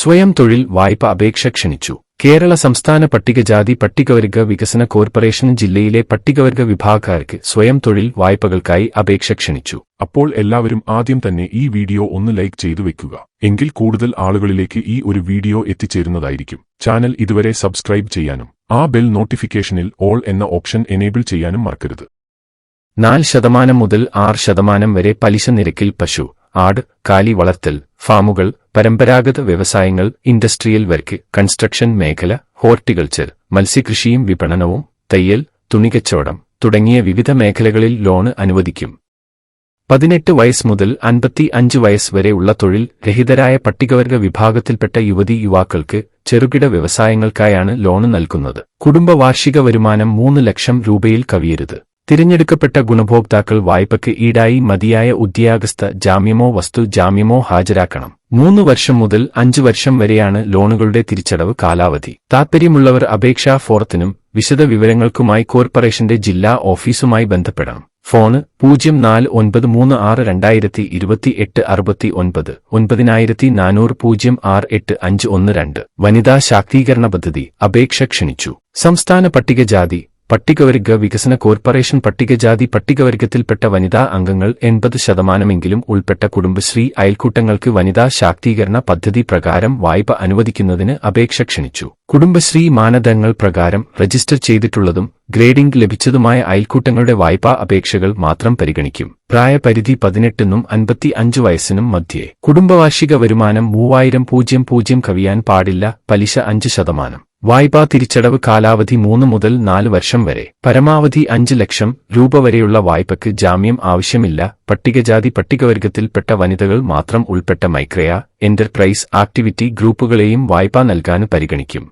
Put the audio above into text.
സ്വയം തൊഴിൽ വായ്പ അപേക്ഷ ക്ഷണിച്ചു. കേരള സംസ്ഥാന പട്ടികജാതി പട്ടികവർഗ വികസന കോർപ്പറേഷൻ ജില്ലയിലെ പട്ടികവർഗ വിഭാഗക്കാർക്ക് സ്വയം തൊഴിൽ വായ്പകൾക്കായി അപേക്ഷ ക്ഷണിച്ചു. അപ്പോൾ എല്ലാവരും ആദ്യം തന്നെ ഈ വീഡിയോ ഒന്ന് ലൈക്ക് ചെയ്തു വെക്കുക. എങ്കിൽ കൂടുതൽ ആളുകളിലേക്ക് ഈ ഒരു വീഡിയോ എത്തിച്ചേരുന്നതായിരിക്കും. ചാനൽ ഇതുവരെ സബ്സ്ക്രൈബ് ചെയ്യാനും ആ ബെൽ നോട്ടിഫിക്കേഷനിൽ ഓൾ എന്ന ഓപ്ഷൻ എനേബിൾ ചെയ്യാനും മറക്കരുത്. നാല് ശതമാനം മുതൽ ആറ് ശതമാനം വരെ പലിശ നിരക്കിൽ പശു ആട് കാലി വളർത്തൽ ഫാമുകൾ പരമ്പരാഗത വ്യവസായങ്ങൾ ഇൻഡസ്ട്രിയൽ വർക്ക് കൺസ്ട്രക്ഷൻ മേഖല ഹോർട്ടിക്കൾച്ചർ മത്സ്യകൃഷിയും വിപണനവും തയ്യൽ തുണികച്ചവടം തുടങ്ങിയ വിവിധ മേഖലകളിൽ ലോണ് അനുവദിക്കും. പതിനെട്ട് വയസ്സ് മുതൽ അൻപത്തി അഞ്ച് വയസ്സ് വരെ ഉള്ള തൊഴിൽ രഹിതരായ പട്ടികവർഗ വിഭാഗത്തിൽപ്പെട്ട യുവതി യുവാക്കൾക്ക് ചെറുകിട വ്യവസായങ്ങൾക്കായാണ് ലോണ് നൽകുന്നത്. കുടുംബ വാർഷിക വരുമാനം മൂന്ന് ലക്ഷം രൂപയിൽ കവിയരുത്. തിരഞ്ഞെടുക്കപ്പെട്ട ഗുണഭോക്താക്കൾ വായ്പയ്ക്ക് ഈടായി മതിയായ ഉദ്യോഗസ്ഥ ജാമ്യമോ വസ്തു ജാമ്യമോ ഹാജരാക്കണം. മൂന്ന് വർഷം മുതൽ അഞ്ച് വർഷം വരെയാണ് ലോണുകളുടെ തിരിച്ചടവ് കാലാവധി. താൽപ്പര്യമുള്ളവർ അപേക്ഷാ ഫോറത്തിനും വിശദ വിവരങ്ങൾക്കുമായി കോർപ്പറേഷന്റെ ജില്ലാ ഓഫീസുമായി ബന്ധപ്പെടണം. ഫോണ് പൂജ്യം നാല് ഒൻപത് മൂന്ന് ആറ് രണ്ടായിരത്തി ഇരുപത്തി എട്ട് അറുപത്തി ഒൻപത്. ഒൻപതിനായിരത്തി നാനൂറ് പൂജ്യം ആറ് എട്ട് അഞ്ച് ഒന്ന് രണ്ട്. വനിതാ ശാക്തീകരണ പദ്ധതി. അപേക്ഷ ക്ഷണിച്ചു. സംസ്ഥാന പട്ടികജാതി. പട്ടികവർഗ വികസന കോർപ്പറേഷൻ പട്ടികജാതി പട്ടികവർഗത്തിൽപ്പെട്ട വനിതാ അംഗങ്ങൾ എൺപത് ശതമാനമെങ്കിലും ഉൾപ്പെട്ട കുടുംബശ്രീ അയൽക്കൂട്ടങ്ങൾക്ക് വനിതാ ശാക്തീകരണ പദ്ധതി പ്രകാരം വായ്പ അനുവദിക്കുന്നതിന് അപേക്ഷ ക്ഷണിച്ചു. കുടുംബശ്രീ മാനദണ്ഡങ്ങൾ പ്രകാരം രജിസ്റ്റർ ചെയ്തിട്ടുള്ളതും ഗ്രേഡിംഗ് ലഭിച്ചതുമായ അയൽക്കൂട്ടങ്ങളുടെ വായ്പാ അപേക്ഷകൾ മാത്രം പരിഗണിക്കും. പ്രായപരിധി പതിനെട്ടിനും അൻപത്തി അഞ്ച് വയസ്സിനും മധ്യേ. കുടുംബവാർഷിക വരുമാനം മൂവായിരം പൂജ്യം പൂജ്യം കവിയാൻ പാടില്ല പലിശ അഞ്ച് ശതമാനം. വായ്പാ തിരിച്ചടവ് കാലാവധി മൂന്ന് മുതൽ നാല് വർഷം വരെ. പരമാവധി അഞ്ച് ലക്ഷം രൂപ വരെയുള്ള വായ്പയ്ക്ക് ജാമ്യം ആവശ്യമില്ല. പട്ടികജാതി പട്ടികവർഗത്തിൽപ്പെട്ട വനിതകൾ മാത്രം ഉൾപ്പെട്ട മൈക്രയ എന്റർപ്രൈസ് ആക്ടിവിറ്റി ഗ്രൂപ്പുകളെയും വായ്പ നൽകാൻ പരിഗണിക്കും.